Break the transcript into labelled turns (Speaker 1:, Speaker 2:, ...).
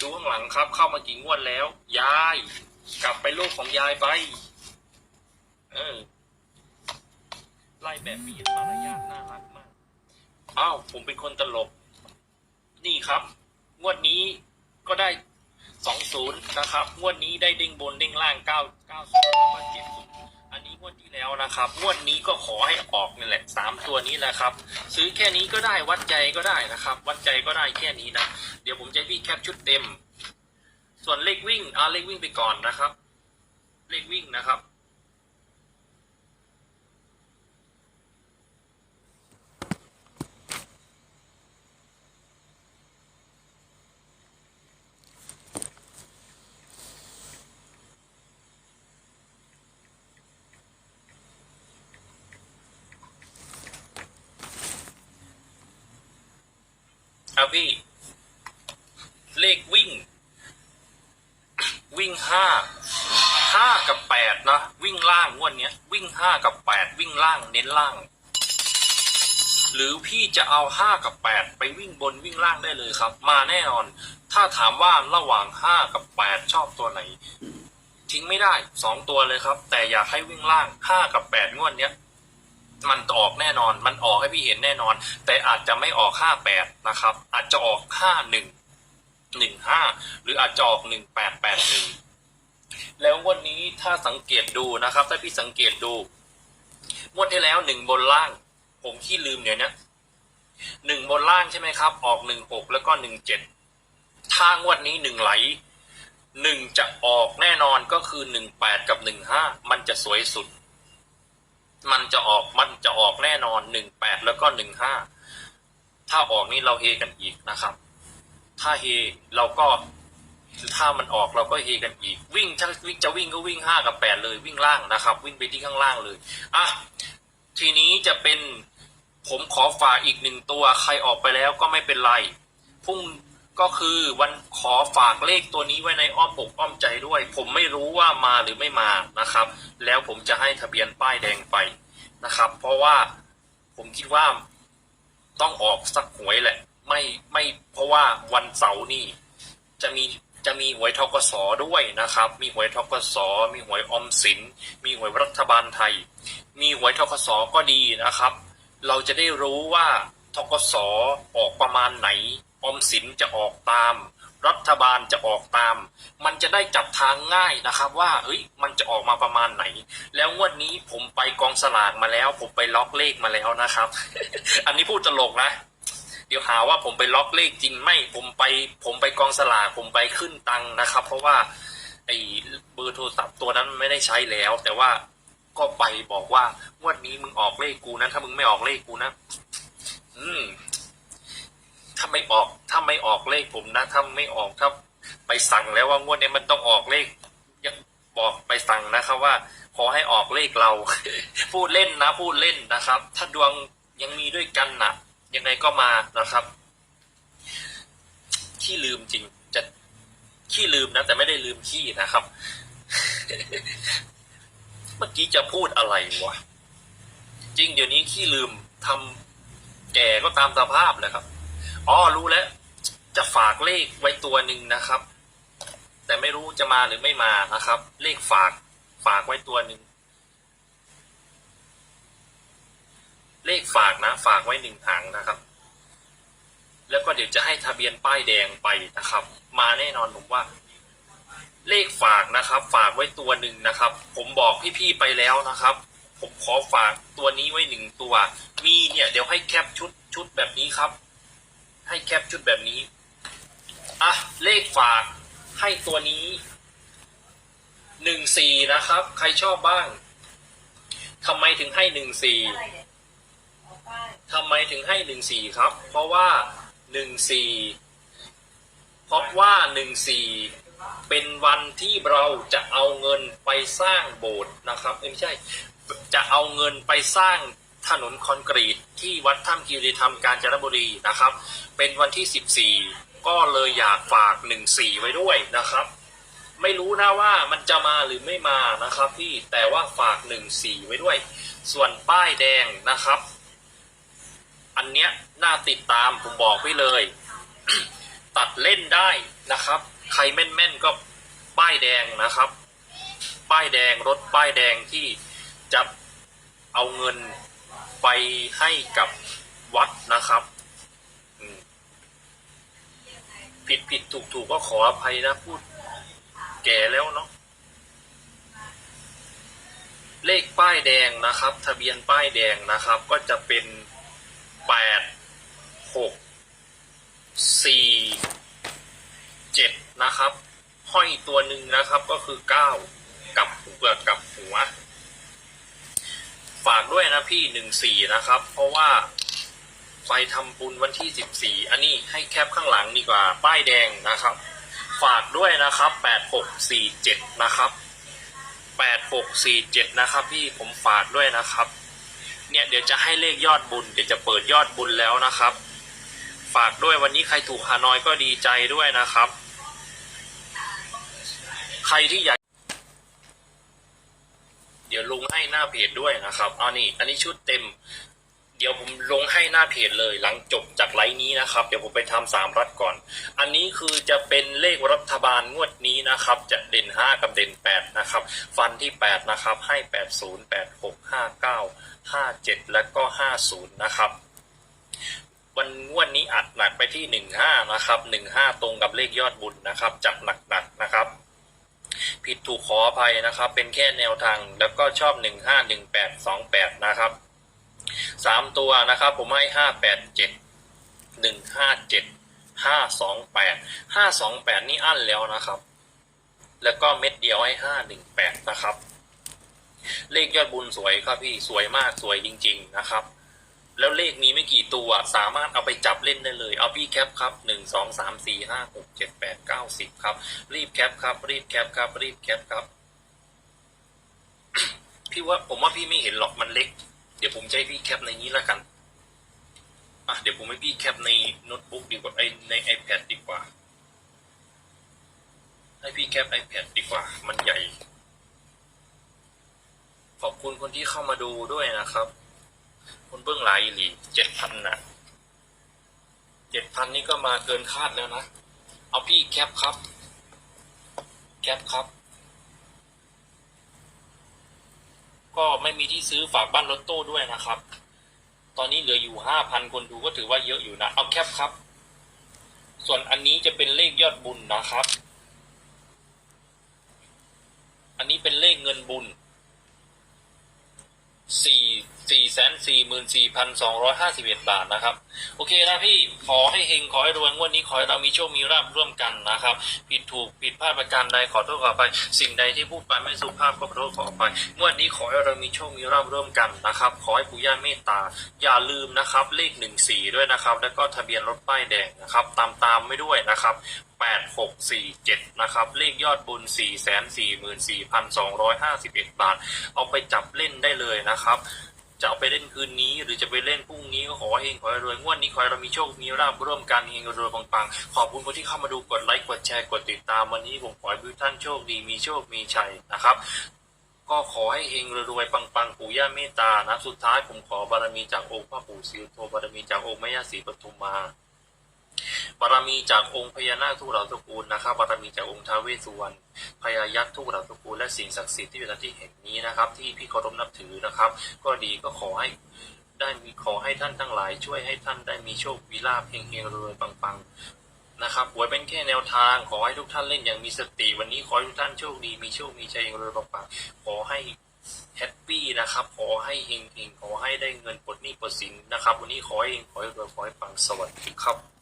Speaker 1: ดูข้างหลังครับ เข้ามากี่งวดแล้ว ยาย กลับไปลูกของยายไป เออ ไล่แบบมีมารยาทน่ารักมากอ้าวผมเป็นคนตลก นี่ครับ งวดนี้ก็ได้สองศูนย์นะครับ งวดนี้ได้เด้งบนเด้งล่างเก้าเก้าศูนย์แล้วก็เจ็ด แล้วนะครับงวดนี้ก็ขอให้ออกนี่แหละสามตัวนี้แหละครับ ซื้อแค่นี้ก็ได้วัดใจก็ได้นะครับ วัดใจก็ได้แค่นี้นะ เดี๋ยวผมจะพี่แคปชุดเต็ม ส่วนเลขวิ่งอ่าเลขวิ่งไปก่อนนะครับ เลขวิ่งนะครับ อาพี่เลขวิ่ง วิ่งห้าห้ากับแปดนะวิ่งล่างงวดเนี้วิ่งห้ากับแปดวิ่งล่างเน้นล่าง หรือพี่จะเอาห้ากับแปดไปวิ่งบนวิ่งล่างได้เลยครับ มาแน่นอน ถ้าถามว่าระหว่างห้ากับแปดชอบตัวไหน ทิ้งไม่ได้สองตัวเลยครับ แต่อยากให้วิ่งล่างห้ากับแปดงวดเนี้ย มันออกแน่นอน มันออกให้พี่เห็นแน่นอน แต่อาจจะไม่ออกห้าแปดนะครับ อาจจะออกห้าหนึ่งหนึ่งห้าหรืออาจจะออกหนึ่งแปดแปดหนึ่งแล้วงวันนี้ถ้าสังเกตดูนะครับ ถ้าพี่สังเกตดูงวดที่แล้วหนึ่งบนล่าง ผมขี้ลืมเดี๋ยวนี้หนึ่งบนล่างใช่ไหมครับ ออกหนึ่งหกแล้วก็หนึ่งเจ็ดถ้างวดนี้หนึ่งไหลหนึ่งจะออกแน่นอนก็คือหนึ่งแปดกับหนึ่งห้ามันจะสวยสุด มันจะออกมันจะออกแน่นอนหนึ่งแปดแล้วก็หนึ่งห้าถ้าออกนี่เราเฮกันอีกนะครับ ถ้าเฮเราก็ถ้ามันออกเราก็เฮกันอีก วิ่งถ้าวิ่งจะวิ่งก็วิ่งห้ากับแปดเลยวิ่งล่างนะครับ วิ่งไปที่ข้างล่างเลยอะทีนี้จะเป็นผมขอฝากอีกหนึ่งตัวใครออกไปแล้วก็ไม่เป็นไรพรุ่ง ก็คือวันขอฝากเลขตัวนี้ไว้ในอ้อมอกอ้อมใจด้วย ผมไม่รู้ว่ามาหรือไม่มานะครับ แล้วผมจะให้ทะเบียนป้ายแดงไปนะครับ เพราะว่าผมคิดว่าต้องออกสักหวยแหละ ไม่ไม่เพราะว่าวันเสาร์นี่จะมีจะมีหวยทกสด้วยนะครับ มีหวยทกสมีหวยอมสิน มีหวยรัฐบาลไทย มีหวยทกสก็ดีนะครับ เราจะได้รู้ว่าทกสออกประมาณไหน ออมสินจะออกตาม รัฐบาลจะออกตาม มันจะได้จับทางง่ายนะครับว่าเฮ้ยมันจะออกมาประมาณไหน แล้วงวดนี้ผมไปกองสลากมาแล้ว ผมไปล็อกเลขมาแล้วนะครับ อันนี้พูดตลกนะเดี๋ยวหาว่าผมไปล็อกเลขจริงไม่ผมไป ผมไปกองสลากผมไปขึ้นตังนะครับ เพราะว่าไอ้เบอร์โทรศัพท์ตัวนั้นไม่ได้ใช้แล้ว แต่ว่าก็ไปบอกว่างวดนี้มึงออกเลขกูนะถ้ามึงไม่ออกเลขกูนะ อืม ถ้าไม่ออกถ้าไม่ออกเลขผมนะถ้าไม่ออกถ้าไปสั่งแล้วว่างวดนี้มันต้องออกเลขยังบอกไปสั่งนะครับว่า ขอให้ออกเลขเรา พูดเล่นนะพูดเล่นนะครับ ถ้าดวงยังมีด้วยกันนะยังไงก็มานะครับขี้ลืมจริงจะขี้ลืมนะ แต่ไม่ได้ลืมขี้นะครับ เมื่อกี้จะพูดอะไรวะจริงเดี๋ยวนี้ขี้ลืมทำแก่ก็ตามสภาพแหละครับ อ๋อรู้แล้ว จะฝากเลขไว้ตัวหนึ่งนะครับ แต่ไม่รู้จะมาหรือไม่มานะครับ เลขฝากฝากไว้ตัวหนึ่งเลขฝากนะ ฝากไว้หนึ่งหางนะครับ แล้วก็เดี๋ยวจะให้ทะเบียนป้ายแดงไปนะครับ มาแน่นอนผมว่า เลขฝากนะครับ ฝากไว้ตัวหนึ่งนะครับ ผมบอกพี่ๆไปแล้วนะครับ ผมขอฝากตัวนี้ไว้หนึ่งตัว มีเนี่ย เดี๋ยวให้แคปชุดชุดแบบนี้ครับ ให้แคปชุดแบบนี้อะเลขฝากให้ตัวนี้หนึ่งสี่นะครับ ใครชอบบ้างทำไมถึงให้หนึ่งสี่ทำไมถึงให้หนึ่งสี่ครับ เพราะว่าหนึ่งสี่เพราะว่าหนึ่งสี่เป็นวันที่เราจะเอาเงินไปสร้างโบสถ์นะครับไม่ใช่ จะเอาเงินไปสร้าง ถนนคอนกรีตที่วัดถ้ำคีรีธรรมกาญจนบุรีนะครับ เป็นวันที่ 14 ก็เลยอยากฝาก 14 ไว้ด้วยนะครับ ไม่รู้นะว่ามันจะมาหรือไม่มานะครับพี่แต่ว่าฝาก 14 ไว้ด้วย ส่วนป้ายแดงนะครับ อันเนี้ยน่าติดตามผมบอกไว้เลย ตัดเล่นได้นะครับ ใครแม่นๆก็ป้ายแดงนะครับ ป้ายแดงรถป้ายแดงที่จะเอาเงิน ไปให้กับวัดนะครับผิดผิดถูกถูกก็ขออภัยนะพูด แก่แล้วเนาะเลขป้ายแดงนะครับ ทะเบียนป้ายแดงนะครับ ก็จะเป็นแปดหกสี่เจ็ดนะครับ ห้อยตัวหนึ่งนะครับก็คือเก้ากับหัวกับหัว ฝากด้วยนะพี่หนึ่งสี่นะครับ เพราะว่าไปทำบุญวันที่สิบสี่อันนี้ให้แคปข้างหลังดีกว่า ป้ายแดงนะครับ ฝากด้วยนะครับแปดหกสี่เจ็ดนะครับแปดหกสี่เจ็ดนะครับ พี่ผมฝากด้วยนะครับ เนี่ยเดี๋ยวจะให้เลขยอดบุญเดี๋ยวจะเปิดยอดบุญแล้วนะครับ ฝากด้วยวันนี้ใครถูกฮานอยก็ดีใจด้วยนะครับ ใครที่อยาก ลงให้หน้าเพจด้วยนะครับอานี่อันนี้ชุดเต็ม เดี๋ยวผมลงให้หน้าเพจเลยหลังจบจากไลฟ์นี้นะครับ เดี๋ยวผมไปทำสามรัฐก่อน อันนี้คือจะเป็นเลขรัฐบาลงวดนี้นะครับ จะเด่นห้ากับเด่นแปดนะครับ ฟันที่แปดนะครับ ให้แปดศูนย์แปดหกห้าเก้าห้าเจ็ดแล้วก็ห้าศูนย์นะครับวันงวดนี้อัดหนักไปที่หนึ่งห้านะครับหนึ่งห้าตรงกับเลขยอดบุญนะครับ จับหนักๆนะครับ ผิดถูกขออภัยนะครับ เป็นแค่แนวทางแล้วก็ชอบหนึ่งห้าหนึ่งแปดสองแปดนะครับสามตัวนะครับ ผมให้ห้าแปดเจ็ดหนึ่งห้าเจ็ดห้าสองแปดห้าสองแปดนี่อั้นแล้วนะครับ แล้วก็เม็ดเดียวให้ห้าหนึ่งแปดนะครับ เลขยอดบุญสวยครับพี่สวยมากสวยจริง ๆ นะครับ แล้วเลขมีไม่กี่ตัว สามารถเอาไปจับเล่นได้เลย เอาพี่แคปครับหนึ่งสองสามสี่ห้าหกเจ็ดแปดเก้าสิบครับ รีบแคปครับ รีบแคปครับ รีบแคปครับ พี่ว่าผมว่าพี่ไม่เห็นหรอกมันเล็ก เดี๋ยวผมจะให้พี่แคปในนี้แล้วกัน อะเดี๋ยวผมให้พี่แคปในโน้ตบุ๊กดีกว่าไอใน iPad ดีกว่า ให้พี่แคป iPad ดีกว่า มันใหญ่ ขอบคุณคนที่เข้ามาดูด้วยนะครับ คนเบื้องหลายอีหลีเจ็ดพันน่ะเจ็ดพันนี่ก็มาเกินคาดแล้วนะ เอาพี่แคปครับ แคปครับ ก็ไม่มีที่ซื้อฝากบ้านรถตู้ด้วยนะครับ ตอนนี้เหลืออยู่ห้าพันคนดูก็ถือว่าเยอะอยู่นะ เอาแคปครับ ส่วนอันนี้จะเป็นเลขยอดบุญนะครับ อันนี้เป็นเลขเงินบุญสี่ สี่แสนสี่หมื่นสี่พันสองร้อยห้าสิบเอ็ดบาทนะครับ โอเคนะพี่ขอให้เฮงขอให้รวยงวดนี้ขอให้เรามีโชคมีราบร่วมกันนะครับ ผิดถูกผิดพลาดประการใดขอโทษขอไป สิ่งใดที่พูดไปไม่สุภาพก็ขอโทษขอไปงวดนี้ขอให้เรามีโชคมีราบร่วมกันนะครับ ขอให้ปู่ย่าเมตตา อย่าลืมนะครับ เลขหนึ่งสี่ด้วยนะครับ แล้วก็ทะเบียนรถป้ายแดงนะครับ ตามตามไม่ด้วยนะครับแปดหกสี่เจ็ดนะครับ เลขยอดบุญสี่แสนสี่หมื่นสี่พันสองร้อยห้าสิบเอ็ดบาท เอาไปจับเล่นได้เลยนะครับ จะเอาไปเล่นคืนนี้ หรือจะไปเล่นพรุ่งนี้ก็ขอให้เฮงขอให้รวยงวดนี้ขอให้เรามีโชคมีราบร่วมกันเฮงรวยปังๆขอบคุณคนที่เข้ามาดูกดไลค์กดแชร์กดติดตามวันนี้ผมขอให้ทุกท่านโชคดีมีโชคมีชัยนะครับก็ขอให้เฮงรวยๆปังๆปู่ย่าเมตตานะสุดท้ายผมขอบารมีจากองค์พระปู่ศรีโทบารมีจากองค์แม่ย่าศรีปทุมมา บารมีจากองค์พญานาคทุกเหล่าตระกูลนะครับบารมีจากองค์ท้าวเวสสุวรรณพญายักษ์ทุกเหล่าตระกูลและสิ่งศักดิ์สิทธิ์ที่อยู่ณที่แห่งนี้นะครับ ที่พี่เคารพนับถือนะครับ ก็ดีก็ขอให้ได้มีขอให้ท่านทั้งหลาย ช่วยให้ท่านได้มีโชคมีลาภเฮงรวยปังๆนะครับหวยเป็นแค่แนวทาง ขอให้ทุกท่านเล่นอย่างมีสติวันนี้ขอให้ทุกท่านโชคดีมีโชคมีชัยเฮงรวยปังๆขอให้แฮปปี้นะครับ ขอให้เฮงๆขอให้ได้เงินปลดหนี้ปลดสินนะครับ วันนี้ขอให้เฮงขอให้รวยขอให้ปังสวัสดีครับ